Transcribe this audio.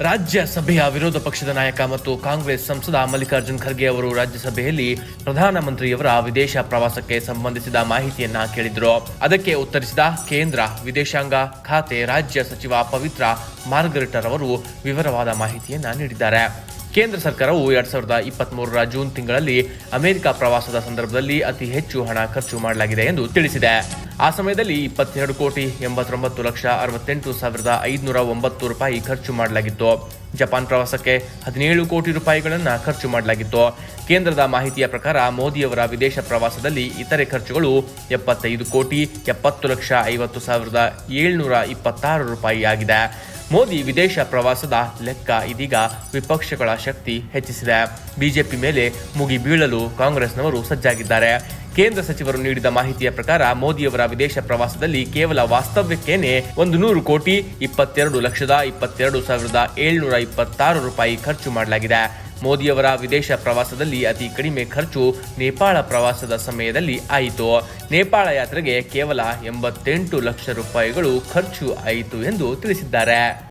ರಾಜ್ಯಸಭೆಯ ವಿರೋಧ ಪಕ್ಷದ ನಾಯಕ ಮತ್ತು ಕಾಂಗ್ರೆಸ್ ಸಂಸದ ಮಲ್ಲಿಕಾರ್ಜುನ್ ಖರ್ಗೆ ಅವರು ರಾಜ್ಯಸಭೆಯಲ್ಲಿ ಪ್ರಧಾನಮಂತ್ರಿಯವರ ವಿದೇಶ ಪ್ರವಾಸಕ್ಕೆ ಸಂಬಂಧಿಸಿದ ಮಾಹಿತಿಯನ್ನ ಕೇಳಿದ್ರು. ಅದಕ್ಕೆ ಉತ್ತರಿಸಿದ ಕೇಂದ್ರ ವಿದೇಶಾಂಗ ಖಾತೆ ರಾಜ್ಯ ಸಚಿವ ಪವಿತ್ರ ಮಾರ್ಗರಿಟರ್ ಅವರು ವಿವರವಾದ ಮಾಹಿತಿಯನ್ನ ನೀಡಿದ್ದಾರೆ. ಕೇಂದ್ರ ಸರ್ಕಾರವು ಎರಡ್ ಸಾವಿರದ ಇಪ್ಪತ್ತ್ ಮೂರರ ಜೂನ್ ತಿಂಗಳಲ್ಲಿ ಅಮೆರಿಕ ಪ್ರವಾಸದ ಸಂದರ್ಭದಲ್ಲಿ ಅತಿ ಹೆಚ್ಚು ಹಣ ಖರ್ಚು ಮಾಡಲಾಗಿದೆ ಎಂದು ತಿಳಿಸಿದೆ. ಆ ಸಮಯದಲ್ಲಿ ಇಪ್ಪತ್ತೆರಡು ಕೋಟಿ ಎಂಬತ್ತೊಂಬತ್ತು ಲಕ್ಷ ಅರವತ್ತೆಂಟು ಸಾವಿರದ ಐದುನೂರ ಒಂಬತ್ತು ರೂಪಾಯಿ ಖರ್ಚು ಮಾಡಲಾಗಿತ್ತು. ಜಪಾನ್ ಪ್ರವಾಸಕ್ಕೆ ಹದಿನೇಳು ಕೋಟಿ ರೂಪಾಯಿಗಳನ್ನು ಖರ್ಚು ಮಾಡಲಾಗಿತ್ತು. ಕೇಂದ್ರದ ಮಾಹಿತಿಯ ಪ್ರಕಾರ ಮೋದಿಯವರ ವಿದೇಶ ಪ್ರವಾಸದಲ್ಲಿ ಇತರೆ ಖರ್ಚುಗಳು ಎಪ್ಪತ್ತೈದು ಕೋಟಿ ಎಪ್ಪತ್ತು ಲಕ್ಷ ಐವತ್ತು ಸಾವಿರದ ಏಳ್ನೂರ ಇಪ್ಪತ್ತಾರು ರೂಪಾಯಿ ಆಗಿದೆ ಮೋದಿ ವಿದೇಶ ಪ್ರವಾಸದ ಲೆಕ್ಕ ಇದೀಗ ವಿಪಕ್ಷಗಳ ಶಕ್ತಿ ಹೆಚ್ಚಿಸಿದೆ. ಬಿಜೆಪಿ ಮೇಲೆ ಮುಗಿ ಬೀಳಲು ಕಾಂಗ್ರೆಸ್ನವರು ಸಜ್ಜಾಗಿದ್ದಾರೆ. ಕೇಂದ್ರ ಸಚಿವರು ನೀಡಿದ ಮಾಹಿತಿಯ ಪ್ರಕಾರ ಮೋದಿಯವರ ವಿದೇಶ ಪ್ರವಾಸದಲ್ಲಿ ಕೇವಲ ವಾಸ್ತವ್ಯಕ್ಕೇನೆ ಒಂದು ನೂರು ಕೋಟಿ ಇಪ್ಪತ್ತೆರಡು ಲಕ್ಷದ ಇಪ್ಪತ್ತೆರಡು ಸಾವಿರದ ಏಳ್ನೂರ ಇಪ್ಪತ್ತಾರು ರೂಪಾಯಿ ಖರ್ಚು ಮಾಡಲಾಗಿದೆ. ಮೋದಿಯವರ ವಿದೇಶ ಪ್ರವಾಸದಲ್ಲಿ ಅತಿ ಕಡಿಮೆ ಖರ್ಚು ನೇಪಾಳ ಪ್ರವಾಸದ ಸಮಯದಲ್ಲಿ ಆಯಿತು. ನೇಪಾಳ ಯಾತ್ರೆಗೆ ಕೇವಲ ಎಂಬತ್ತೆಂಟು ಲಕ್ಷ ರೂಪಾಯಿಗಳು ಖರ್ಚು ಆಯಿತು ಎಂದು ತಿಳಿಸಿದ್ದಾರೆ.